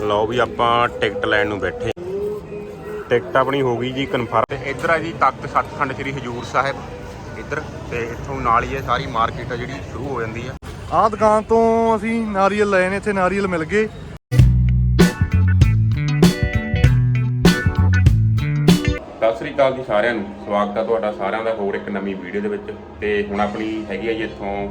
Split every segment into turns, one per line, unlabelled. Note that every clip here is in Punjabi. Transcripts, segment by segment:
ਲਓ ਵੀ ਆਪਾਂ ਟਿਕਟ ਲੈਣ ਨੂੰ ਬੈਠੇ ਟਿਕਟ ਆਪਣੀ ਹੋ ਗਈ ਜੀ ਕਨਫਰਮ। ਤੇ ਇੱਧਰ ਆ ਜੀ ਤਖਤ ਸੱਚਖੰਡ ਸ੍ਰੀ ਹਜੂਰ ਸਾਹਿਬ। ਇੱਧਰ ਤੇ ਇੱਥੋਂ ਨਾਲ ਹੀ ਇਹ ਸਾਰੀ ਮਾਰਕੀਟ ਆ ਜਿਹੜੀ ਸ਼ੁਰੂ ਹੋ ਜਾਂਦੀ ਆ।
ਆਹ ਦੁਕਾਨ ਤੋਂ ਅਸੀਂ ਨਾਰੀਅਲ ਲਏ ਨੇ ਇੱਥੇ ਨਾਰੀਅਲ ਮਿਲ ਗਏ।
ਸਤਿ ਸ੍ਰੀ ਅਕਾਲ ਜੀ ਸਾਰਿਆਂ ਨੂੰ। ਸਵਾਗਤ ਹੈ ਤੁਹਾਡਾ ਸਾਰਿਆਂ ਦਾ ਹੋਰ ਇੱਕ ਨਵੀਂ ਵੀਡੀਓ ਦੇ ਵਿੱਚ। ਤੇ ਹੁਣ ਆਪਣੀ ਹੈਗੀ ਆ ਜੀ ਇੱਥੋਂ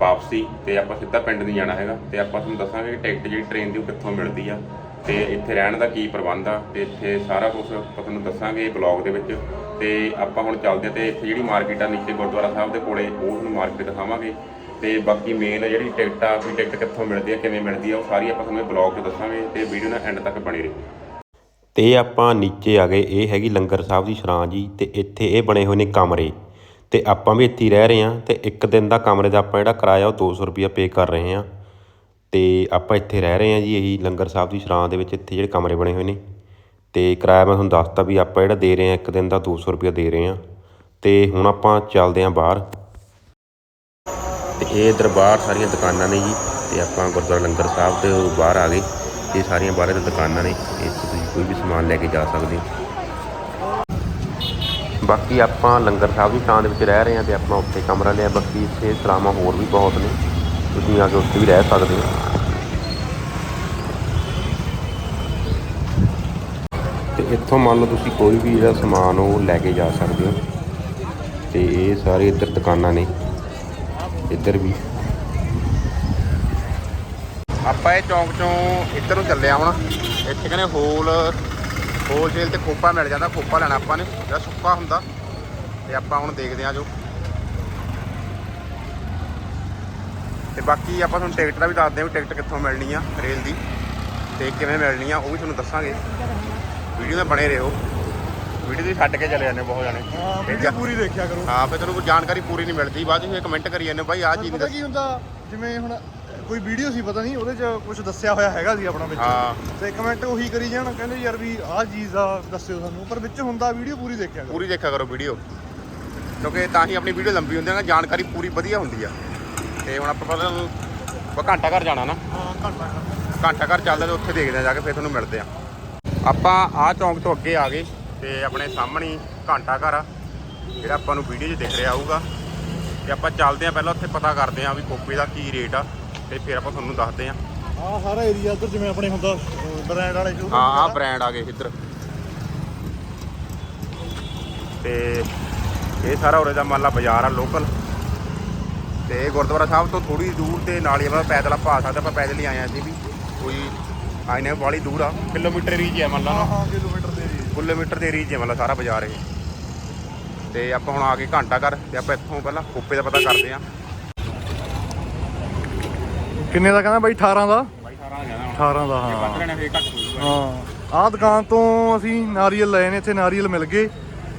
ਵਾਪਸੀ ਤੇ ਆਪਾਂ ਸਿੱਧਾ ਪਿੰਡ ਨਹੀਂ ਜਾਣਾ ਹੈਗਾ ਤੇ ਆਪਾਂ ਤੁਹਾਨੂੰ ਦੱਸਾਂਗੇ ਕਿ ਟਿਕਟ ਜਿਹੜੀ ਟ੍ਰੇਨ ਦੀ ਉਹ ਕਿੱਥੋਂ ਮਿਲਦੀ ਆ ਤੇ ਇੱਥੇ ਰਹਿਣ ਦਾ ਕੀ ਪ੍ਰਬੰਧ ਆ ਤੇ ਇੱਥੇ ਸਾਰਾ ਕੁਝ ਆਪਾਂ ਤੁਹਾਨੂੰ ਦੱਸਾਂਗੇ ਬਲੌਗ ਦੇ ਵਿੱਚ ਤੇ ਆਪਾਂ ਹੁਣ ਚੱਲਦੇ ਆ ਤੇ ਇੱਥੇ ਜਿਹੜੀ ਮਾਰਕੀਟ ਆ ਨੀਚੇ ਗੁਰਦੁਆਰਾ ਸਾਹਿਬ ਦੇ ਕੋਲੇ, ਉਹ ਤੁਹਾਨੂੰ ਮਾਰਕੀਟ ਦਿਖਾਵਾਂਗੇ ਤੇ ਬਾਕੀ ਮੇਨ ਜਿਹੜੀ ਟਿਕਟ ਆ, ਵੀ ਟਿਕਟ ਕਿੱਥੋਂ ਮਿਲਦੀ ਆ, ਕਿਵੇਂ ਮਿਲਦੀ ਆ, ਉਹ ਸਾਰੀ ਆਪਾਂ ਤੁਹਾਨੂੰ ਬਲੌਗ 'ਚ ਦੱਸਾਂਗੇ ਤੇ ਵੀਡੀਓ ਨਾਲ ਐਂਡ ਤੱਕ ਬਣੇ ਰਹੋ। ਤੇ ਆਪਾਂ ਨੀਚੇ ਆ ਗਏ, ਇਹ ਹੈਗੀ ਲੰਗਰ ਸਾਹਿਬ ਦੀ ਸ਼ਰਾਂ ਜੀ ਤੇ ਇੱਥੇ ਇਹ ਬਣੇ ਹੋਏ ਨੇ ਕਮਰੇ। ਅਤੇ ਆਪਾਂ ਵੀ ਇੱਥੇ ਹੀ ਰਹਿ ਰਹੇ ਹਾਂ ਅਤੇ ਇੱਕ ਦਿਨ ਦਾ ਕਮਰੇ ਦਾ ਆਪਾਂ ਜਿਹੜਾ ਕਿਰਾਇਆ ਉਹ ਦੋ ਸੌ ਰੁਪਈਆ ਪੇ ਕਰ ਰਹੇ ਹਾਂ। ਅਤੇ ਆਪਾਂ ਇੱਥੇ ਰਹਿ ਰਹੇ ਹਾਂ ਜੀ, ਇਹੀ ਲੰਗਰ ਸਾਹਿਬ ਦੀ ਸ਼ਰਾਂ ਦੇ ਵਿੱਚ ਇੱਥੇ ਜਿਹੜੇ ਕਮਰੇ ਬਣੇ ਹੋਏ ਨੇ। ਅਤੇ ਕਿਰਾਇਆ ਮੈਂ ਤੁਹਾਨੂੰ ਦੱਸਤਾ ਵੀ ਆਪਾਂ ਜਿਹੜਾ ਦੇ ਰਹੇ ਹਾਂ, ਇੱਕ ਦਿਨ ਦਾ 200 ਰੁਪਿਆ ਦੇ ਰਹੇ ਹਾਂ। ਅਤੇ ਹੁਣ ਆਪਾਂ ਚੱਲਦੇ ਹਾਂ ਬਾਹਰ। ਅਤੇ ਇਹ ਇੱਧਰ ਬਾਹਰ ਸਾਰੀਆਂ ਦੁਕਾਨਾਂ ਨੇ ਜੀ ਅਤੇ ਆਪਾਂ ਗੁਰਦੁਆਰਾ ਲੰਗਰ ਸਾਹਿਬ ਦੇ ਬਾਹਰ ਆ ਗਏ। ਇਹ ਸਾਰੀਆਂ ਬਾਹਰ ਦੇ ਦੁਕਾਨਾਂ ਨੇ, ਇੱਥੇ ਤੁਸੀਂ ਕੋਈ ਵੀ ਸਮਾਨ ਲੈ ਕੇ ਜਾ ਸਕਦੇ ਹੋ। ਬਾਕੀ ਆਪਾਂ ਲੰਗਰ ਸਾਹਿਬ ਦੀ ਥਾਂ ਦੇ ਵਿੱਚ ਰਹਿ ਰਹੇ ਹਾਂ ਤੇ ਆਪਾਂ ਉੱਥੇ ਕਮਰਾ ਲਿਆ, ਬਾਕੀ ਇੱਥੇ ਸਲਾਮਾਂ ਹੋਰ ਵੀ ਬਹੁਤ ਨੇ। ਤੁਸੀਂ ਆ ਕੇ ਉੱਥੇ ਵੀ ਰਹਿ ਸਕਦੇ ਹੋ। ਤੇ ਇੱਥੋਂ ਮੰਨ ਲਓ ਤੁਸੀਂ ਕੋਈ ਵੀ ਜਿਹੜਾ ਸਮਾਨ ਉਹ ਲੈ ਕੇ ਜਾ ਸਕਦੇ ਹੋ। ਤੇ ਇਹ ਸਾਰੇ ਇੱਧਰ ਦੁਕਾਨਾਂ ਨੇ। ਇੱਧਰ ਵੀ। ਆਪਾਂ ਇਹ ਚੌਂਕ ਚੋਂ ਇੱਧਰ ਨੂੰ ਚੱਲੇ ਆ ਇੱਥੇ ਕਹਿੰਦੇ ਹੋਲ ਹੋਲਸੇਲ ਤੇ ਖੋਪਾ ਮਿਲ ਜਾਂਦਾ ਖੋਪਾ ਲੈਣਾ ਆਪਾਂ ਨੇ। ਜਿਹੜਾ ਸੁੱਕਾ ਹੁੰਦਾ ਤੇ ਆਪਾਂ ਹੁਣ ਦੇਖਦੇ ਆ ਜੋ। ਤੇ ਬਾਕੀ ਆਪਾਂ ਤੁਹਾਨੂੰ ਟਿਕਟ ਦਾ ਵੀ ਦੱਸਦੇ ਆ ਵੀ ਟਿਕਟ ਕਿੱਥੋਂ ਮਿਲਣੀ ਆ ਰੇਲ ਦੀ ਤੇ ਕਿਵੇਂ ਮਿਲਣੀ ਆ ਉਹ ਵੀ ਤੁਹਾਨੂੰ ਦੱਸਾਂਗੇ। ਵੀਡੀਓ ਦੇ ਬਣੇ ਰਹੋ। ਵੀਡੀਓ ਦੀ ਛੱਡ ਕੇ ਚਲੇ ਜਾਂਦੇ ਬਹੁਤ ਜਾਣੇ। ਤੇ
ਵੀਡੀਓ ਪੂਰੀ ਦੇਖਿਆ ਕਰੋ।
ਹਾਂ ਫਿਰ ਤੁਹਾਨੂੰ ਕੋਈ ਜਾਣਕਾਰੀ ਪੂਰੀ ਨਹੀਂ ਮਿਲਦੀ। ਬਾਅਦ ਵਿੱਚ ਕਮੈਂਟ ਕਰੀ ਜਾਂਦੇ ਬਾਈ ਆਹ ਚੀਜ਼ ਨਹੀਂ
ਕੀ ਹੁੰਦਾ? ਜਿਵੇਂ ਹੁਣ ਕੋਈ ਵੀਡੀਓ ਸੀ ਪਤਾ ਨਹੀਂ ਉਹਦੇ 'ਚ ਕੁਝ ਦੱਸਿਆ ਹੋਇਆ ਹੈਗਾ ਸੀ ਆਪਣਾ ਵਿੱਚ।
ਹਾਂ।
ਤੇ ਕਮੈਂਟ ਉਹੀ ਕਰੀ ਜਾਣ ਕਹਿੰਦੇ ਯਾਰ ਵੀ ਆਹ ਚੀਜ਼ ਦਾ ਦੱਸਿਓ ਸਾਨੂੰ। ਪਰ ਵਿੱਚ ਹੁੰਦਾ ਵੀਡੀਓ ਪੂਰੀ ਦੇਖਿਆ ਕਰੋ।
ਪੂਰੀ ਦੇਖਿਆ ਕਰੋ ਵੀਡੀਓ। ਕਿਉਂਕਿ ਤਾਂ ਹੀ ਆਪਣੀ ਵੀਡੀਓ ਲੰਬੀ ਹੁੰਦੀ ਹੈ ਨਾ ਜਾਣਕਾਰੀ ਪੂਰੀ ਵਧੀਆ ਹੁੰਦੀ ਆ। ਤੇ ਹੁਣ ਆਪਾਂ ਪਹਿਲਾਂ ਘੰਟਾ ਘਰ ਜਾਣਾ ਨਾ।
ਹਾਂ ਘੰਟਾ
ਘੰਟਾ ਘਰ ਚੱਲਦੇ ਤੇ ਉੱਥੇ ਦੇਖਦੇ ਆ ਜਾ ਕੇ ਫਿਰ ਤੁਹਾਨੂੰ ਮਿਲਦੇ ਆ। ਆਪਾਂ ਆਹ ਚੌਂਕ ਤੋਂ ਅੱਗੇ ਆ ਗਏ ਤੇ ਆਪਣੇ ਸਾਹਮਣੇ ਹੀ ਘੰਟਾ ਘਰ ਆ ਜਿਹੜਾ ਆਪਾਂ ਨੂੰ ਵੀਡੀਓ 'ਚ ਦਿਖ ਰਿਹਾ ਆਊਗਾ ਤੇ ਆਪਾਂ ਚੱਲਦੇ ਆ ਪਹਿਲਾਂ ਉੱਥੇ ਪਤਾ ਕਰਦੇ ਆ ਵੀ ਕੋਪੇ ਦਾ ਕੀ ਰੇਟ ਆ। ਤੇ ਫਿਰ ਆਪਾਂ ਤੁਹਾਨੂੰ ਦੱਸਦੇ ਆ।
ਆਹ ਸਾਰਾ ਏਰੀਆ ਉੱਧਰ ਜਿਵੇਂ ਆਪਣੇ ਹੁੰਦਾ ਬ੍ਰਾਂਡ ਵਾਲੇ ਸ਼ੋਅ
ਹਾਂ ਆਹ ਬ੍ਰਾਂਡ ਆ ਗਏ ਇੱਧਰ। ਤੇ ਇਹ ਸਾਰਾ ਉਰੇ ਦਾ ਮੰਨ ਲਾ ਬਾਜ਼ਾਰ ਆ ਲੋਕਲ ਤੇ ਗੁਰਦੁਆਰਾ ਸਾਹਿਬ ਤੋਂ ਥੋੜੀ ਦੂਰ ਤੇ ਨਾਲ ਹੀ ਆਪਾਂ ਪੈਦਲ ਆਪਾਂ ਆ ਸਕਦੇ ਆਪਾਂ ਪੈਦਲ ਹੀ ਆਏ ਆ ਅਸੀਂ ਵੀ। ਕੋਈ ਆਏ ਨੇ ਬਾਲੀ ਦੂਰ ਆ। ਕਿਲੋਮੀਟਰ ਰੀਜ ਹੈ ਮੰਨ ਲਾ
ਹਾਂ
ਨਾ।
ਹਾਂ ਕਿਲੋਮੀਟਰ ਦੇ ਏਰੀਆ
ਕਿਲੋਮੀਟਰ ਦੇ ਰੀਜ ਹੈ ਮੰਨ ਲਾ ਸਾਰਾ ਬਾਜ਼ਾਰ ਇਹ। ਤੇ ਆਪਾਂ ਹੁਣ ਆ ਗਏ ਘੰਟਾ ਘਰ ਤੇ ਆਪਾਂ ਇੱਥੋਂ ਪਹਿਲਾਂ ਖੋਪੇ ਦਾ ਪਤਾ ਕਰਦੇ ਆ।
ਕਿੰਨੇ ਦਾ ਕਹਿੰਦਾ ਬਾਈ? 18 ਦਾ?
ਬਾਈ ਸਾਰਾ ਜਾਣਾ
18 ਦਾ ਹਾਂ।
ਲੈਣਾ ਫੇਰ ਘੱਟ ਹੋਊਗਾ।
ਹਾਂ। ਆਹ ਦੁਕਾਨ ਤੋਂ ਅਸੀਂ ਨਾਰੀਅਲ ਲਏ ਨੇ ਇੱਥੇ ਨਾਰੀਅਲ ਮਿਲ ਗਏ।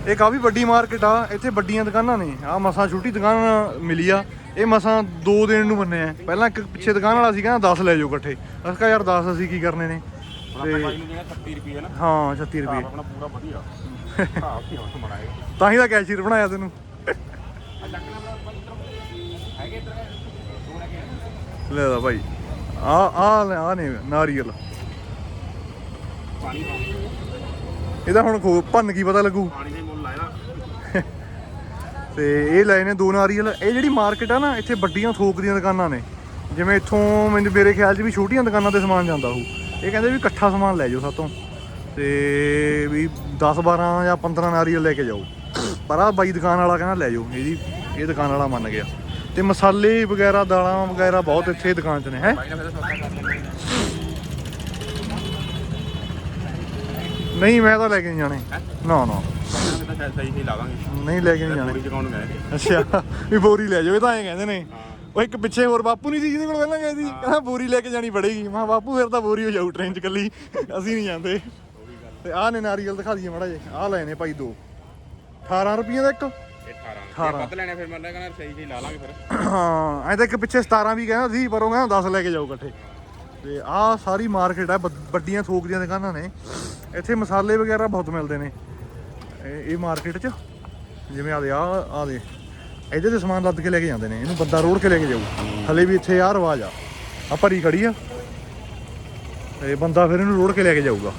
ਇਹ ਕਾਫੀ ਵੱਡੀ ਮਾਰਕੀਟ ਆ ਇੱਥੇ ਵੱਡੀਆਂ ਦੁਕਾਨਾਂ ਨੇ। ਆ ਮਸਾਂ ਛੋਟੀ ਦੁਕਾਨ ਮਿਲੀ ਆ। ਇਹ ਮਸਾਂ ਦੋ ਦਿਨ ਨੂੰ ਮੰਨੇ ਆ। ਪਹਿਲਾਂ ਇੱਕ ਪਿੱਛੇ ਦੁਕਾਨ ਵਾਲਾ ਸੀ ਕਹਿੰਦਾ 10 ਲੈ ਜਾਓ ਇਕੱਠੇ। ਅਸੀਂ ਕਿਹਾ ਯਾਰ 10 ਅਸੀਂ ਕੀ ਕਰਨੇ ਨੇ?
ਹੁਣ ਆਪਾਂ ਬਾਈ ਨੂੰ ਦੇਣਾ 30 ਰੁਪਏ ਨਾ।
ਹਾਂ 36 ਰੁਪਏ।
ਆਪਣਾ ਪੂਰਾ ਵਧੀਆ।
ਤਾਂ ਹੀ ਤਾਂ ਕੈਸ਼ੀਅਰ ਬਣਾਇਆ ਤੈਨੂੰ। ਲੈ ਦਾ ਭਾਈ। ਆ ਆ ਆ ਨੇ ਨਾਰੀਅਲ।
ਪਾਣੀ
ਇਹਦਾ ਹੁਣ ਖੋ ਭੰਨ ਕੀ ਪਤਾ ਲੱਗੂ?
ਪਾਣੀ ਦੇ ਮੁੱਲ ਲਾਇਆ
ਤੇ ਇਹ ਲਏ ਨੇ ਦੋ ਨਾਰੀਅਲ। ਇਹ ਜਿਹੜੀ ਮਾਰਕੀਟ ਆ ਨਾ ਇੱਥੇ ਵੱਡੀਆਂ ਥੋਕ ਦੀਆਂ ਦੁਕਾਨਾਂ ਨੇ। ਜਿਵੇਂ ਇੱਥੋਂ ਮੈਨੂੰ ਮੇਰੇ ਖਿਆਲ 'ਚ ਵੀ ਛੋਟੀਆਂ ਦੁਕਾਨਾਂ ਤੇ ਸਮਾਨ ਜਾਂਦਾ ਹੋਊ। ਇਹ ਕਹਿੰਦੇ ਵੀ ਇਕੱਠਾ ਸਮਾਨ ਲੈ ਜਾਓ ਸਾਤੋਂ। ਤੇ ਵੀ 10 12 ਜਾਂ 15 ਨਾਰੀਅਲ ਲੈ ਕੇ ਜਾਓ। ਪਰ ਆ ਬਾਈ ਦੁਕਾਨ ਵਾਲਾ ਕਹਿੰਦਾ ਲੈ ਜਾਓ। ਇਹਦੀ ਇਹ ਦੁਕਾਨ ਵਾਲਾ ਮੰਨ ਗਿਆ। ਤੇ ਮਸਾਲੇ ਵਗੈਰਾ ਦਾਲਾਂ ਵਗੈਰਾ ਬਹੁਤ ਇੱਥੇ ਦੁਕਾਨ 'ਚ ਨੇ ਹੈ? ਨਹੀਂ ਮੈਂ ਤਾਂ ਲੈ ਕੇ ਨਹੀਂ ਜਾਣੇ। ਨਾ ਨਾ। ਨਹੀਂ ਲੈ ਕੇ ਨਹੀਂ ਜਾਣੇ। ਅੱਛਾ ਵੀ ਬੋਰੀ ਲੈ ਜਾਓ ਇਹ ਤਾਂ ਐਂ ਕਹਿੰਦੇ ਨੇ। ਉਹ ਇੱਕ ਪਿੱਛੇ ਹੋਰ ਬਾਪੂ ਨਹੀਂ ਸੀ ਜਿਹਦੇ ਕੋਲ ਪਹਿਲਾਂ ਗਏ ਸੀ। ਕਹਿੰਦਾ ਬੋਰੀ ਲੈ ਕੇ ਜਾਣੀ ਪੜੇਗੀ। ਮੈਂ ਬਾਪੂ ਫਿਰ ਤਾਂ ਬੋਰੀ ਹੋ ਜਾਊ ਟ੍ਰੇਨ 'ਚ ਕੱਲੀ ਅਸੀਂ ਨਹੀਂ ਜਾਂਦੇ। ਤੇ ਆਹ ਨੇ ਨਾਰੀਅਲ ਦਿਖਾ ਦਈਏ ਮੜਾ ਜੇ ਆਹ ਲਏ ਨੇ ਭਾਈ ਦੋ। 18 ਰੁਪਈਏ ਦਾ ਇੱਕ।
18 ਜੇ ਵੱਧ ਲੈਣੇ ਫਿਰ ਮੈਂ ਕਹਿੰਦਾ ਸਹੀ ਸਹੀ ਲਾ ਲਾਂਗੇ ਫਿਰ।
ਹਾਂ ਐਂ ਤਾਂ ਇੱਕ ਪਿੱਛੇ 17 ਵੀ ਕਹਿੰਦਾ ਸੀ ਪਰ ਉਹ ਕਹਿੰਦਾ 10 ਲੈ ਕੇ ਜਾਓ ਇਕੱਠੇ। ਤੇ ਆਹ ਸਾਰੀ ਮਾਰਕੀਟ ਆ ਵੱਡ- ਵੱਡੀਆਂ ਥੋਕ ਦੀਆਂ ਦੁਕਾਨਾਂ ਨੇ। ਇੱਥੇ ਮਸਾਲੇ ਵਗੈਰਾ ਬਹੁਤ ਮਿਲਦੇ ਨੇ। ਇਹ ਇਹ ਮਾਰਕੀਟ 'ਚ ਜਿਵੇਂ ਆ ਦੇ ਆ ਆ ਦੇ। ਇਹਦੇ ਤੇ ਸਮਾਨ ਲੱਦ ਕੇ ਲੈ ਕੇ ਜਾਂਦੇ ਨੇ ਇਹਨੂੰ ਬੰਦਾ ਰੋੜ ਕੇ ਲੈ ਕੇ ਜਾਊ। ਹਲੇ ਵੀ ਇੱਥੇ ਆ ਰਿਵਾਜ ਆ। ਆ ਭਰੀ ਖੜੀ ਆ। ਤੇ ਬੰਦਾ ਫਿਰ ਇਹਨੂੰ ਰੋੜ ਕੇ ਲੈ ਕੇ ਜਾਊਗਾ।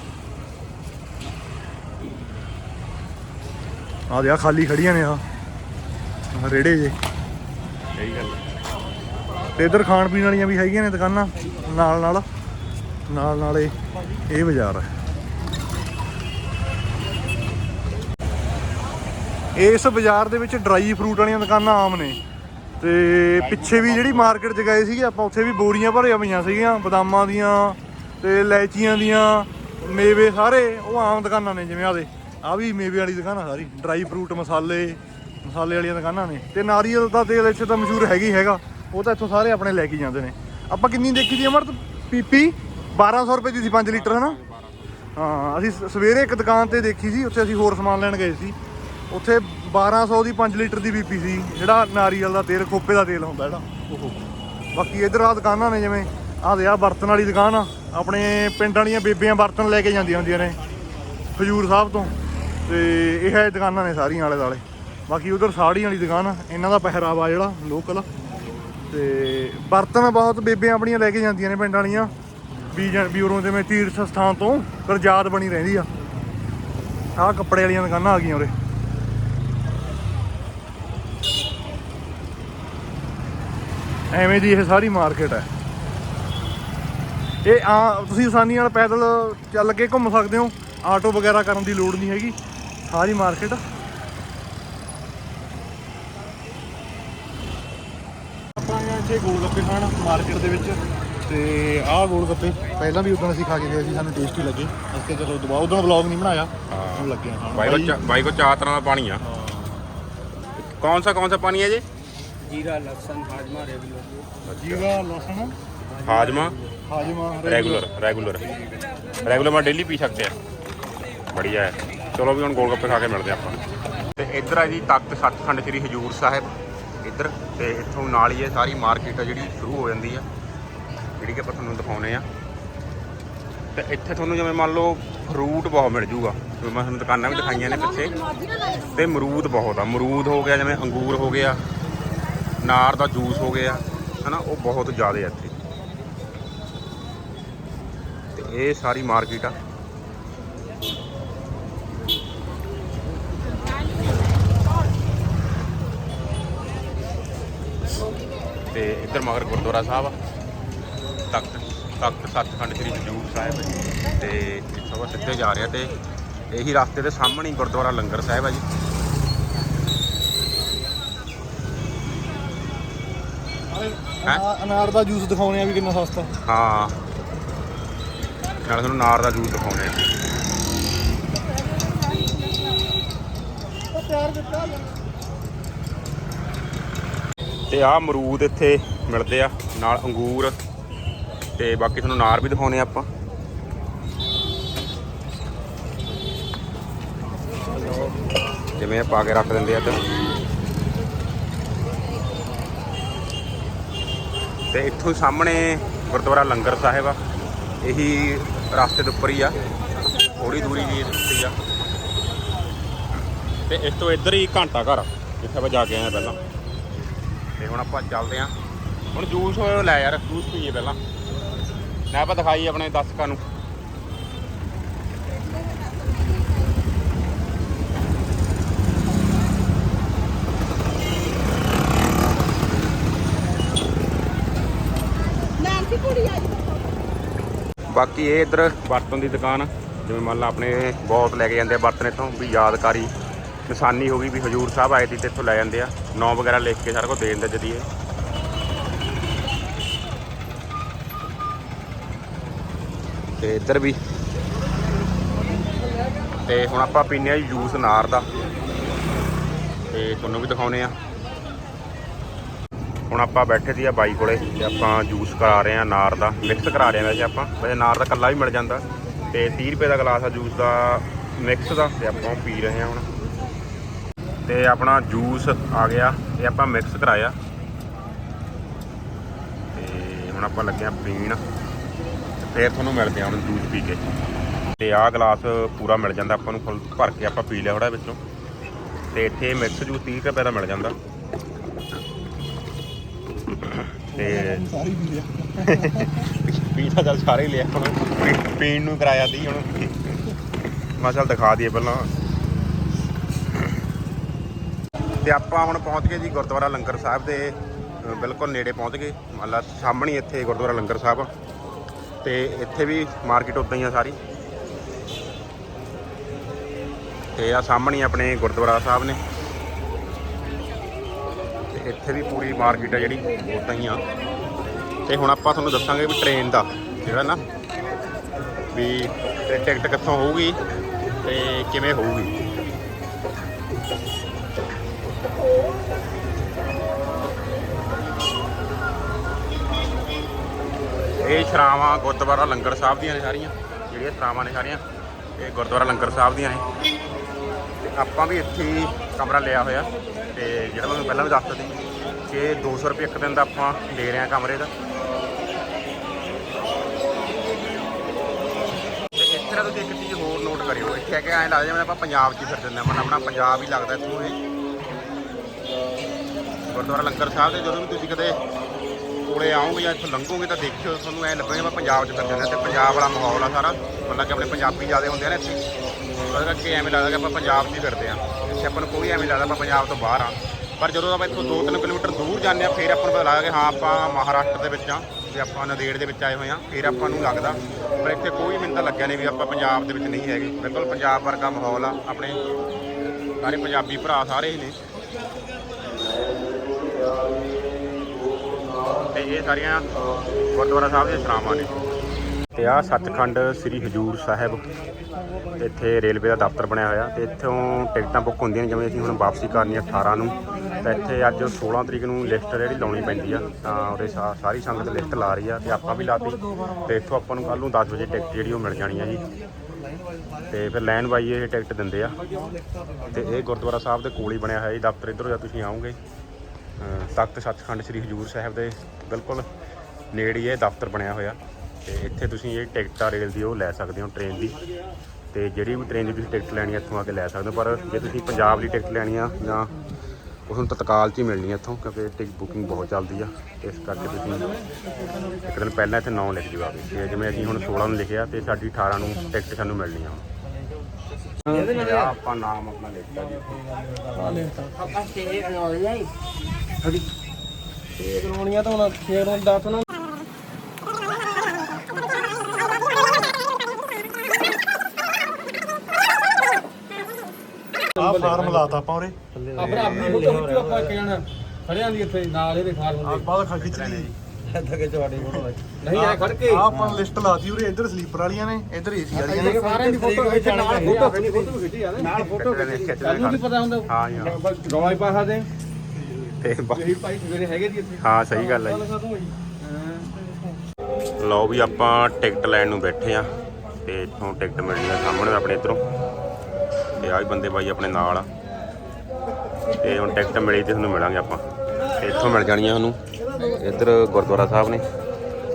ਆ ਦੇ ਆ ਖਾਲੀ ਖੜੀਆਂ ਨੇ ਆ ਰੇੜੇ ਜੇ।
ਸਹੀ ਗੱਲ।
ਤੇ ਇਧਰ ਖਾਣ ਪੀਣ ਵਾਲੀਆਂ ਵੀ ਹੈਗੀਆਂ ਨੇ ਦੁਕਾਨਾਂ ਨਾਲ ਨਾਲ ਨਾਲ ਨਾਲ ਇਹ ਬਾਜ਼ਾਰ ਹੈ ਇਸ ਬਾਜ਼ਾਰ ਦੇ ਵਿੱਚ ਡਰਾਈ ਫਰੂਟ ਵਾਲੀਆਂ ਦੁਕਾਨਾਂ ਆਮ ਨੇ। ਤੇ ਪਿੱਛੇ ਵੀ ਜਿਹੜੀ ਮਾਰਕੀਟ 'ਚ ਗਏ ਸੀਗੇ ਆਪਾਂ ਉੱਥੇ ਵੀ ਬੋਰੀਆਂ ਭਰੀਆਂ ਪਈਆਂ ਸੀਗੀਆਂ ਬਦਾਮਾਂ ਦੀਆਂ ਤੇ ਲੈਚੀਆਂ ਦੀਆਂ ਮੇਵੇ ਸਾਰੇ ਉਹ ਆਮ ਦੁਕਾਨਾਂ ਨੇ ਜਿਵੇਂ ਆਦੇ ਆ ਵੀ ਮੇਵੇ ਵਾਲੀ ਦੁਕਾਨ ਆ ਸਾਰੀ ਡਰਾਈ ਫਰੂਟ ਮਸਾਲੇ ਮਸਾਲੇ ਵਾਲੀਆਂ ਦੁਕਾਨਾਂ ਨੇ ਤੇ ਨਾਰੀਅਲ ਦਾ ਤੇਲ ਇੱਥੇ ਤਾਂ ਮਸ਼ਹੂਰ ਹੈਗੀ ਹੈਗਾ ਉਹ ਤਾਂ ਇੱਥੋਂ ਸਾਰੇ ਆਪਣੇ ਲੈ ਕੇ ਜਾਂਦੇ ਨੇ। ਆਪਾਂ ਕਿੰਨੀ ਦੇਖੀ ਸੀ ਅਮਰਤ? ਪੀਪੀ 1200 ਰੁਪਏ ਦੀ ਸੀ 5 ਲੀਟਰ ਹਨਾ? ਹਾਂ ਅਸੀਂ ਸਵੇਰੇ ਇੱਕ ਦੁਕਾਨ ਤੇ ਦੇਖੀ ਸੀ ਉੱਥੇ ਅਸੀਂ ਹੋਰ ਸਮਾਨ ਲੈਣ ਗਏ ਸੀ। ਉੱਥੇ 1200 ਦੀ 5 ਲੀਟਰ ਦੀ ਬੀਪੀ ਸੀ ਜਿਹੜਾ ਨਾਰੀਅਲ ਦਾ ਤੇਲ ਖੋਪੇ ਦਾ ਤੇਲ ਹੁੰਦਾ ਜਿਹੜਾ। ਉਹ ਬਾਕੀ ਇਧਰ ਆ ਦੁਕਾਨਾਂ ਨੇ ਜਿਵੇਂ ਆਹ ਦੇ ਆ ਬਰਤਨ ਵਾਲੀ ਦੁਕਾਨ ਆ ਆਪਣੇ ਪਿੰਡ ਵਾਲੀਆਂ ਬੇਬੀਆਂ ਬਰਤਨ ਲੈ ਕੇ ਜਾਂਦੀਆਂ ਹੁੰਦੀਆਂ ਨੇ ਖਜੂਰ ਸਾਹਿਬ ਤੋਂ। ਤੇ ਇਹ ਹੈ ਦੁਕਾਨਾਂ ਨੇ ਸਾਰੀਆਂ ਆਲੇ ਦਾਲੇ ਬਾਕੀ ਉਧਰ ਸਾੜੀ ਵਾਲੀ ਦੁਕਾਨ ਆ, ਇਹਨਾਂ ਦਾ ਪਹਿਰਾਵਾ ਜਿਹੜਾ ਲੋਕਲ ਤੇ ਬਰਤਨ ਬਹੁਤ ਬੇਬੀਆਂ ਆਪਣੀਆਂ ਲੈ ਕੇ ਜਾਂਦੀਆਂ ਨੇ ਪਿੰਡ ਵਾਲੀਆਂ। ਵੀ ਜਾਂ- ਵੀ ਉਰੋਂ ਜਿਵੇਂ ਤੀਰਥ ਸਥਾਨ ਤੋਂ ਫਿਰ ਯਾਦ ਬਣੀ ਰਹਿੰਦੀ ਆ। ਆਹ ਕੱਪੜੇ ਵਾਲੀਆਂ ਦੁਕਾਨਾਂ ਆ ਗਈਆਂ ਉਰੇ। ਐਵੇਂ ਦੀ ਇਹ ਸਾਰੀ ਮਾਰਕੀਟ ਹੈ ਇਹ ਆ, ਤੁਸੀਂ ਆਸਾਨੀ ਨਾਲ ਪੈਦਲ ਚੱਲ ਕੇ ਘੁੰਮ ਸਕਦੇ ਹੋ। ਆਟੋ ਵਗੈਰਾ ਕਰਨ ਦੀ ਲੋੜ ਨਹੀਂ ਹੈਗੀ। ਸਾਰੀ ਮਾਰਕੀਟ ਆਪਾਂ ਆਏ ਹਾਂ ਇੱਥੇ ਗੋਲ ਗੱਪੇ ਖਾਣ ਮਾਰਕੀਟ ਦੇ ਵਿੱਚ ਤੇ ਆਹ ਗੋਲ ਗੱਪੇ ਪਹਿਲਾਂ ਵੀ ਉਦੋਂ ਅਸੀਂ ਖਾ ਕੇ ਗਏ ਸੀ ਸਾਨੂੰ ਟੇਸਟੀ ਲੱਗੇ। ਅਸਕੇ ਚਲੋ ਦੁਬਾਰਾ ਉਦੋਂ ਵਲੌਗ ਨਹੀਂ ਬਣਾਇਆ ਹੁਣ ਲੱਗੇ ਹਾਂ
ਬਾਈ ਕੋ ਬਾਈ ਕੋ ਚਾਰ ਤਰ੍ਹਾਂ ਦਾ ਪਾਣੀ ਆ। ਕੌਣ ਸਾ ਕੌਣ ਸਾ ਪਾਣੀ ਹੈ ਜੀ?
ਜੀਰਾ ਲਸਣ ਹਾਜਮਾ ਰੈਗੂਲਰ
ਜੀਰਾ ਲਸਣ
ਹਾਜਮਾ?
ਹਾਜਮਾ
ਰੈਗੂਲਰ ਰੈਗੂਲਰ। ਰੈਗੂਲਰ ਮੈਂ ਡੇਲੀ ਪੀ ਸਕਦੇ ਆ। ਬੜੀਆ ਹੈ। ਚਲੋ ਵੀ ਹੁਣ ਗੋਲ ਗੱਪੇ ਖਾ ਕੇ ਮਿਲਦੇ ਆਪਾਂ। ਤੇ ਇੱਧਰ ਆ ਜੀ ਤਖਤ ਸੱਚਖੰਡ ਸ੍ਰੀ ਹਜੂਰ ਸਾਹਿਬ। ਇੱਧਰ ਤੇ ਇੱਥੋਂ ਨਾਲ ਹੀ ਇਹ ਸਾਰੀ ਮਾਰਕੀਟ ਆ ਜਿਹੜੀ ਸ਼ੁਰੂ ਹੋ ਜਾਂਦੀ ਆ, ਜਿਹੜੀ ਕਿ ਆਪਾਂ ਤੁਹਾਨੂੰ ਦਿਖਾਉਨੇ ਆ। ਤੇ ਇੱਥੇ ਤੁਹਾਨੂੰ ਜਿਵੇਂ ਮੰਨ ਲਓ ਫਰੂਟ ਬਹੁਤ ਮਿਲ ਜੂਗਾ। ਜਿਵੇਂ ਮੈਂ ਤੁਹਾਨੂੰ ਦੁਕਾਨਾਂ ਵੀ ਦਿਖਾਈਆਂ ਨੇ ਪਿੱਛੇ। ਤੇ ਮਰੂਦ ਬਹੁਤ ਆ। ਮਰੂਦ ਹੋ ਗਿਆ, ਜਿਵੇਂ ਅੰਗੂਰ ਹੋ ਗਿਆ, ਨਾਰ ਦਾ ਜੂਸ ਹੋ ਗਿਆ, ਹਨਾ, ਉਹ ਬਹੁਤ ਜ਼ਿਆਦਾ ਆ ਇੱਥੇ। ਤੇ ਇਹ ਸਾਰੀ ਮਾਰਕੀਟ ਆ ਤੇ ਇੱਧਰ ਮਗਰ ਗੁਰਦੁਆਰਾ ਸਾਹਿਬ ਆ। ਤਖਤ ਤਖਤ ਸੱਚਖੰਡ ਸ੍ਰੀ ਹਜੂਰ ਸਾਹਿਬ। ਤੇ ਇੱਥੋਂ ਸਿੱਧੇ ਜਾ ਰਹੇ ਤੇ ਇਹੀ ਰਸਤੇ ਦੇ ਸਾਹਮਣੇ ਹੀ ਗੁਰਦੁਆਰਾ ਲੰਗਰ ਸਾਹਿਬ ਆ ਜੀ। ਹੈਂ?
ਅਨਾਰ- ਦਾ ਜੂਸ ਦਿਖਾਉਣੇ ਆ ਵੀ ਕਿੰਨਾ ਸਸਤਾ।
ਹਾਂ। ਨਾਲ ਤੁਹਾਨੂੰ ਨਾਰ ਦਾ ਜੂਸ ਦਿਖਾਉਣੇ ਆ। ਤੇ ਆਹ ਅਮਰੂਦ ਇੱਥੇ ਮਿਲਦੇ ਆ, ਨਾਲ ਅੰਗੂਰ ਤੇ ਬਾਕੀ ਤੁਹਾਨੂੰ ਨਾਰ ਵੀ ਦਿਖਾਉਣੇ ਆ ਆਪਾਂ। ਜਿਵੇਂ ਇਹ ਪਾ ਕੇ ਰੱਖ ਦਿੰਦੇ ਆ ਤੇ। ਤੇ ਇੱਥੋਂ ਸਾਹਮਣੇ ਗੁਰਦੁਆਰਾ ਲੰਗਰ ਸਾਹਿਬ ਆ, ਇਹੀ ਰਸਤੇ ਦੇ ਉੱਪਰ ਹੀ ਆ। ਥੋੜੀ ਦੂਰੀ ਦੀ ਉੱਤੇ ਆ। ਤੇ ਇਸ ਤੋਂ ਇੱਧਰ ਹੀ ਘੰਟਾ ਘਰ ਜਿੱਥੇ ਆਪਾਂ ਜਾ ਕੇ ਆਏ ਆ ਪਹਿਲਾਂ। ਤੇ ਹੁਣ ਆਪਾਂ ਚੱਲਦੇ ਆ। ਹੁਣ ਜੂਸ ਲੈ ਯਾਰ ਜੂਸ ਪੀਏ ਪਹਿਲਾਂ। ਮੈਂ ਆਪਾਂ ਦਿਖਾਈ ਆਪਣੇ ਦਰਸ਼ਕਾਂ ਨੂੰ। ਬਾਕੀ ਇਹ ਇੱਧਰ ਬਰਤਨ ਦੀ ਦੁਕਾਨ। ਜਿਵੇਂ ਮੰਨ ਲਾ ਆਪਣੇ ਬਹੁਤ ਲੈ ਕੇ ਜਾਂਦੇ ਆ ਬਰਤਨ ਇੱਥੋਂ ਵੀ ਯਾਦਕਾਰੀ। ਨਿਸ਼ਾਨੀ ਹੋ ਗਈ ਵੀ ਹਜੂਰ ਸਾਹਿਬ ਆਏ ਦੀ ਤੇ ਇੱਥੋਂ ਲੈ ਜਾਂਦੇ ਆ। ਨਾਂ ਵਗੈਰਾ ਲਿਖ ਕੇ ਸਾਰਾ ਕੁਝ ਦੇ ਦਿੰਦੇ ਜਦੀ ਇਹ ਤੇ ਇੱਧਰ ਵੀ। ਤੇ ਹੁਣ ਆਪਾਂ ਪੀਨੇ ਆ ਜੂਸ ਨਾਰ ਦਾ। ਤੇ ਤੁਹਾਨੂੰ ਵੀ ਦਿਖਾਉਨੇ ਆ। ਹੁਣ ਆਪਾਂ ਬੈਠੇ ਸੀ ਆ ਬਾਈ ਕੋਲੇ ਤੇ ਆਪਾਂ ਜੂਸ ਕਰਾ ਰਹੇ ਆ ਨਾਰ ਦਾ। ਮਿਕਸ ਕਰਾ ਰਹੇ ਆ ਵੈਸੇ ਆਪਾਂ। ਵੈਸੇ ਨਾਰ ਦਾ ਕੱਲਾ ਵੀ ਮਿਲ ਜਾਂਦਾ। ਤੇ 30 ਰੁਪਏ ਦਾ ਗਲਾਸ ਆ ਜੂਸ ਦਾ, ਮਿਕਸ ਦਾ ਤੇ ਆਪਾਂ ਉਹ ਪੀ ਰਹੇ ਆ ਹੁਣ। ਤੇ ਆਪਣਾ ਜੂਸ ਆ ਗਿਆ, ਇਹ ਆਪਾਂ ਮਿਕਸ ਕਰਾਇਆ। ਤੇ ਹੁਣ ਆਪਾਂ ਲੱਗੇ ਆ ਪੀਣ। ਤੇ ਫੇਰ ਤੁਹਾਨੂੰ ਮਿਲਦੇ ਆ ਹੁਣ ਜੂਸ ਪੀ ਕੇ। ਤੇ ਆਹ ਗਲਾਸ ਪੂਰਾ ਮਿਲ ਜਾਂਦਾ ਆਪਾਂ ਨੂੰ, ਫੁੱਲ ਭਰ ਕੇ ਆਪਾਂ ਪੀ ਲਿਆ ਥੋੜਾ ਵਿੱਚੋਂ। ਤੇ ਇੱਥੇ ਮਿਕਸ ਜੂਸ 30 ਰੁਪਏ ਦਾ ਮਿਲ ਜਾਂਦਾ। ਤੇ
ਸਾਰੀ ਪੀ ਲਿਆ
ਪੀ ਚੱਲ ਸਾਰੇ ਲਿਆ। ਹੁਣ ਪੀਣ ਨੂੰ ਕਰਾਇਆ ਦੀ ਹੁਣ। ਮੈਂ ਚੱਲ ਦਿਖਾ ਦਈਏ ਪਹਿਲਾਂ। ਤੇ ਆਪਾਂ ਹੁਣ ਪਹੁੰਚ ਗਏ ਜੀ ਗੁਰਦੁਆਰਾ ਲੰਗਰ ਸਾਹਿਬ ਦੇ ਬਿਲਕੁਲ ਨੇੜੇ ਪਹੁੰਚ ਗਏ। ਮਤਲਬ ਸਾਹਮਣੇ ਇੱਥੇ ਗੁਰਦੁਆਰਾ ਲੰਗਰ ਸਾਹਿਬ। ਤੇ ਇੱਥੇ ਵੀ ਮਾਰਕੀਟ ਉਦਾਂ ਹੀ ਆ ਸਾਰੀ। ਤੇ ਆ ਸਾਹਮਣੇ ਆਪਣੇ ਗੁਰਦੁਆਰਾ ਸਾਹਿਬ ਨੇ। ਤੇ ਇੱਥੇ ਵੀ ਪੂਰੀ ਮਾਰਕੀਟ ਆ ਜਿਹੜੀ, ਉਦਾਂ ਹੀ ਆ। ਤੇ ਹੁਣ ਆਪਾਂ ਤੁਹਾਨੂੰ ਦੱਸਾਂਗੇ ਵੀ ਟ੍ਰੇਨ ਦਾ ਜਿਹੜਾ ਨਾ? ਵੀ ਟਿਕਟ ਕਿੱਥੋਂ ਹੋਊਗੀ ਤੇ ਕਿਵੇਂ ਹੋਊਗੀ। ਇਹ ਸ਼ਰਾਵਾਂ ਗੁਰਦੁਆਰਾ ਲੰਗਰ ਸਾਹਿਬ ਦੀਆਂ ਨੇ ਸਾਰੀਆਂ, ਜਿਹੜੀਆਂ ਸ਼ਰਾਵਾਂ ਨੇ ਸਾਰੀਆਂ, ਇਹ ਗੁਰਦੁਆਰਾ ਲੰਗਰ ਸਾਹਿਬ ਦੀਆਂ ਨੇ। ਤੇ ਆਪਾਂ ਵੀ ਇੱਥੇ ਹੀ ਕਮਰਾ ਲਿਆ ਹੋਇਆ ਤੇ ਜਿਹੜਾ ਮੈਂ ਪਹਿਲਾਂ ਵੀ ਦੱਸਤਾ ਸੀ ਕਿ 200 ਰੁਪਏ ਇੱਕ ਦਿਨ ਦਾ ਆਪਾਂ ਦੇ ਰਹੇ ਹਾਂ ਕਮਰੇ ਦਾ। ਤੇ ਇਸ ਤਰ੍ਹਾਂ ਤੁਸੀਂ ਇੱਕ ਚੀਜ਼ ਹੋਰ ਨੋਟ ਕਰਿਓ, ਇੱਥੇ ਆ ਕੇ ਐਂ ਲੱਗਦਾ ਜਿਵੇਂ ਆਪਾਂ ਪੰਜਾਬ 'ਚ ਹੀ ਫਿਰ ਦਿੰਦੇ ਹਾਂ ਮਨ ਆਪਣਾ ਪੰਜਾਬ ਹੀ ਲੱਗਦਾ ਇੱਥੋਂ ਇਹ। ਗੁਰਦੁਆਰਾ ਲੰਗਰ ਸਾਹਿਬ ਦੇ ਜਦੋਂ ਵੀ ਤੁਸੀਂ ਕਦੇ ਕੋਲੇ ਆਓਗੇ ਜਾਂ ਇੱਥੋਂ ਲੰਘੋਗੇ ਤਾਂ ਦੇਖਿਓ, ਤੁਹਾਨੂੰ ਐਂ ਲੱਗੇਗਾ ਮੈਂ ਪੰਜਾਬ 'ਚ ਫਿਰ ਦਿੰਦੇ ਤੇ ਪੰਜਾਬ ਵਾਲਾ ਮਾਹੌਲ ਆ ਸਾਰਾ। ਮਤਲਬ ਕਿ ਆਪਣੇ ਪੰਜਾਬੀ ਜ਼ਿਆਦਾ ਹੁੰਦੇ ਆ ਨਾ ਇੱਥੇ। ਉਹਦੇ ਕਰਕੇ ਐਵੇਂ ਲੱਗਦਾ ਕਿ ਆਪਾਂ ਪੰਜਾਬ 'ਚ ਹੀ ਫਿਰਦੇ ਆ। ਇੱਥੇ ਆਪਾਂ ਨੂੰ ਕੋਈ ਐਵੇਂ ਲੱਗਦਾ ਆਪਾਂ ਪੰਜਾਬ ਤੋਂ ਬਾਹਰ ਆ। ਪਰ ਜਦੋਂ ਆਪਾਂ ਇੱਥੋਂ 2-3 ਕਿਲੋਮੀਟਰ ਦੂਰ ਜਾਂਦੇ ਆ, ਫਿਰ ਆਪਾਂ ਨੂੰ ਪਤਾ ਲੱਗਦਾ ਕਿ ਹਾਂ, ਆਪਾਂ ਮਹਾਰਾਸ਼ਟਰ ਦੇ ਵਿੱਚ ਆ ਵੀ ਆਪਾਂ ਨੰਦੇੜ ਦੇ ਵਿੱਚ ਆਏ ਹੋਏ ਆ। ਫਿਰ ਆਪਾਂ ਨੂੰ ਲੱਗਦਾ, ਪਰ ਇੱਥੇ ਕੋਈ ਮੈਨੂੰ ਤਾਂ ਲੱਗਿਆ ਨਹੀਂ ਵੀ ਆਪਾਂ ਪੰਜਾਬ ਦੇ ਵਿੱਚ ਨਹੀਂ ਹੈਗੇ। ਬਿਲਕੁਲ ਪੰਜਾਬ ਵਰਗਾ ਮਾਹੌਲ ਆ। ਆਪਣੇ ਸਾਰੇ ਪੰਜਾਬੀ ਭਰਾ ਸਾਰੇ ਹੀ ਨੇ। ਇਹ ਸਾਰੀਆਂ ਗੁਰਦੁਆਰਾ ਸਾਹਿਬ ਦੀਆਂ ਸ਼ਰਾਵਾਂ ਨੇ। ਤੇ ਆ ਸੱਚਖੰਡ ਸ੍ਰੀ ਹਜੂਰ ਸਾਹਿਬ, ਇੱਥੇ ਰੇਲਵੇ ਦਾ ਦਫ਼ਤਰ ਬਣਿਆ ਹੋਇਆ। ਤੇ ਇੱਥੋਂ ਟਿਕਟਾਂ ਬੁੱਕ ਹੁੰਦੀਆਂ ਨੇ, ਜਿਵੇਂ ਅਸੀਂ ਹੁਣ ਵਾਪਸੀ ਕਰਨੀ ਹੈ 18 ਨੂੰ। ਤਾਂ ਇੱਥੇ ਅੱਜ 16 ਤਰੀਕ ਨੂੰ ਲਿਸਟ ਜਿਹੜੀ ਲਾਉਣੀ ਪੈਂਦੀ ਆ, ਤਾਂ ਉਹਦੇ ਸਾ- ਸਾਰੀ ਸੰਗਤ ਲਿਸਟ ਲਾ ਰਹੀ ਆ ਤੇ ਆਪਾਂ ਵੀ ਲਾਤੀ। ਤੇ ਇੱਥੋਂ ਆਪਾਂ ਨੂੰ ਕੱਲ ਨੂੰ 10 ਵਜੇ ਟਿਕਟ ਜਿਹੜੀ ਉਹ ਮਿਲ ਜਾਣੀ ਆ ਜੀ। ਤੇ ਫਿਰ ਲਾਈਨ ਬਾਈ ਇਹ ਟਿਕਟ ਦਿੰਦੇ ਆ। ਤੇ ਇਹ ਗੁਰਦੁਆਰਾ ਸਾਹਿਬ ਦੇ ਕੋਲ ਹੀ ਬਣਿਆ ਹੋਇਆ ਜੀ। ਦਫ਼ਤਰ ਇੱਧਰੋਂ ਜਾਂ ਤੁਸੀਂ ਆਓਗੇ ਤਖਤ ਸੱਚਖੰਡ ਸ੍ਰੀ ਹਜੂਰ ਸਾਹਿਬ ਦੇ ਬਿਲਕੁਲ ਨੇੜੇ ਹੀ ਇਹ ਦਫ਼ਤਰ ਬਣਿਆ ਹੋਇਆ। ਤੇ ਇੱਥੇ ਤੁਸੀਂ ਇਹ ਟਿਕਟ ਰੇਲ ਦੀ ਉਹ ਲੈ ਸਕਦੇ ਹੋ ਟ੍ਰੇਨ ਦੀ। ਤੇ ਜਿਹੜੀ ਵੀ ਟ੍ਰੇਨ ਦੀ ਤੁਸੀਂ ਟਿਕਟ ਲੈਣੀ ਆ ਇੱਥੋਂ ਆ ਕੇ ਲੈ ਸਕਦੇ ਹੋ। ਪਰ ਜੇ ਤੁਸੀਂ ਪੰਜਾਬ ਦੀ ਟਿਕਟ ਲੈਣੀ ਆ ਜਾਂ ਉਸ ਨੂੰ ਤਤਕਾਲ 'ਚ ਹੀ ਮਿਲਣੀ ਇੱਥੋਂ ਕਿਉਂਕਿ ਟਿਕਟ ਬੁਕਿੰਗ ਬਹੁਤ ਚੱਲਦੀ ਆ ਇਸ ਕਰਕੇ ਤੁਸੀਂ ਇੱਕ ਦਿਨ ਪਹਿਲਾਂ ਇੱਥੇ ਨਾਂ ਲਿਖ ਦਿਓ ਆਪੇ ਤੇ ਜਿਵੇਂ ਅਸੀਂ ਹੁਣ 16 ਨੂੰ ਲਿਖਿਆ ਤੇ ਸਾਡੀ 18 ਨੂੰ ਟਿਕਟ ਸਾਨੂੰ ਮਿਲਣੀ ਆ। ਆਪਾਂ ਨਾਮ ਆਪਣਾ ਲਿਖਤਾ ਜੀ।
ਆਪਾਂ ਸਟੇ ਬਣਾਉਣੀ ਨਹੀਂ ਸਟੇ ਬਣਾਉਣੀਆਂ ਤਾਂ ਹੁਣ ਸਟੇ ਨੂੰ ਦੱਸ ਨਾ।
ਆਹ ਫਾਰਮ ਲਾਤਾ ਆਪਾਂ ਉਰੇ।
ਆਪਣਾ ਆਪਣੀ ਫੋਟੋ ਖਿੱਚੋ ਆਪਾਂ ਇੱਕ ਜਣਾ ਖੜਿਆਂ ਦੀ ਇੱਥੇ ਨਾਲ ਇਹਦੇ ਫਾਰਮ
ਆਹ ਬਾਅਦ ਖਾ ਖਿੱਚ ਲਈ
ਨਹੀਂ ਆ ਖੜ ਕੇ।
ਆਹ ਆਪਾਂ ਲਿਸਟ ਲਾਤੀ ਉਰੇ ਇੱਧਰ ਸਲੀਪਰ ਵਾਲੀਆਂ ਨੇ ਇੱਧਰ ਏਸੀ ਵਾਲੀਆਂ ਨੇ।
ਸਾਰਿਆਂ ਦੀ ਫੋਟੋ ਇੱਥੇ ਨਾਲ ਫੋਟੋ ਫੋਟੋ ਖਿੱਚੀ ਆ ਨਾਲ ਫੋਟੋ
ਖਿੱਚ ਖਿੱਚ
ਸਾਨੂੰ। ਕੀ ਪਤਾ ਹੁੰਦਾ?
ਹਾਂ ਹਾਂ।
ਗਵਾਈ ਪਾਸਾ ਦੇ
ਤੇ ਬਾ-
ਭਾਈ ਸਵੇਰੇ ਹੈਗੇ ਦੀ ਇੱਥੇ।
ਹਾਂ ਸਹੀ ਗੱਲ ਹੈ ਜੀ। ਲਓ ਵੀ ਆਪਾਂ ਟਿਕਟ ਲੈਣ ਨੂੰ ਬੈਠੇ ਆ ਤੇ ਇੱਥੋਂ ਟਿਕਟ ਮਿਲਣੀ ਆ ਸਾਹਮਣੇ ਆਪਣੇ ਇਧਰੋਂ। ਤੇ ਆਹ ਵੀ ਬੰਦੇ ਬਾਈ ਆਪਣੇ ਨਾਲ ਆ। ਤੇ ਹੁਣ ਟਿਕਟ ਮਿਲੀ ਤੇ ਤੁਹਾਨੂੰ ਮਿਲਾਂਗੇ ਆਪਾਂ। ਤੇ ਇੱਥੋਂ ਮਿਲ ਜਾਣੀਆਂ ਤੁਹਾਨੂੰ ਇੱਧਰ ਗੁਰਦੁਆਰਾ ਸਾਹਿਬ ਨੇ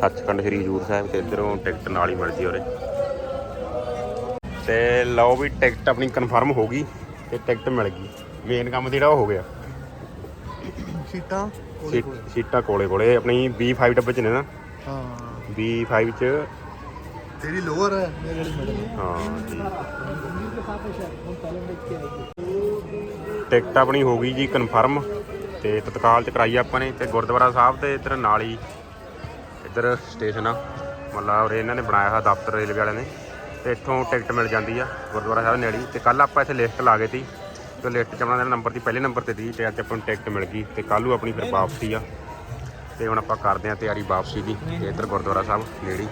ਸੱਚਖੰਡ ਸ੍ਰੀ ਹਜੂਰ ਸਾਹਿਬ ਤੇ ਇੱਧਰੋਂ ਟਿਕਟ ਨਾਲ ਹੀ ਮਿਲਦੀ ਔਰੇ ਤੇ ਲਓ ਵੀ ਟਿਕਟ ਆਪਣੀ ਕਨਫਰਮ ਹੋ ਗਈ ਤੇ ਟਿਕਟ ਮਿਲ ਗਈ। ਮੇਨ ਕੰਮ ਜਿਹੜਾ ਉਹ ਹੋ ਗਿਆ।
ਸੀਟਾਂ
ਸੀ- ਸੀਟਾਂ ਕੋਲੇ। ਕੋਲੇ ਆਪਣੀ B5 ਡੱਬੇ ਚ ਨੇ ਨਾ।
ਹਾਂ।
B5 ਚ
ਤੇਰੀ ਲੋਅਰ ਹੈ ਮੇਰੇ ਵਾਲੀ ਮਿਡਲ ਹੈ।
ਹਾਂ। ਟਿਕਟ ਆਪਣੀ ਹੋ ਗਈ ਜੀ ਕਨਫਰਮ ਤੇ ਤਤਕਾਲ ਚ ਕਰਾਈ ਆਪਾਂ ਨੇ ਤੇ ਗੁਰਦੁਆਰਾ ਸਾਹਿਬ ਦੇ ਇੱਧਰ ਨਾਲ ਹੀ ਇੱਧਰ ਸਟੇਸ਼ਨ ਆ। ਮਤਲਬ ਉਰੇ ਇਹਨਾਂ ਨੇ ਬਣਾਇਆ ਹੋਇਆ ਦਫ਼ਤਰ ਰੇਲਵੇ ਵਾਲਿਆਂ ਨੇ। ਤੇ ਇੱਥੋਂ ਟਿਕਟ ਮਿਲ ਜਾਂਦੀ ਆ ਗੁਰਦੁਆਰਾ ਸਾਹਿਬ ਨੇੜੇ ਹੀ। ਤੇ ਕੱਲ ਆਪਾਂ ਇੱਥੇ ਲਿਸਟ ਲਾ ਗਏ ਸੀ ਤੇ ਲਿਸਟ ਚ ਆਪਣਾ ਨੰਬਰ ਦੀ ਪਹਿਲੇ ਨੰਬਰ ਤੇ ਦੀ ਤੇ ਅੱਜ ਆਪਾਂ ਨੂੰ ਟਿਕਟ ਮਿਲ ਗਈ ਤੇ ਕੱਲ੍ਹ ਨੂੰ ਆਪਣੀ ਫਿਰ ਵਾਪਸੀ ਆ। ਤੇ ਹੁਣ ਆਪਾਂ ਕਰਦੇ ਆ ਤਿਆਰੀ ਵਾਪਸੀ ਦੀ, ਤੇ ਇੱਧਰ ਗੁਰਦੁਆਰਾ ਸਾਹਿਬ ਨੇੜੇ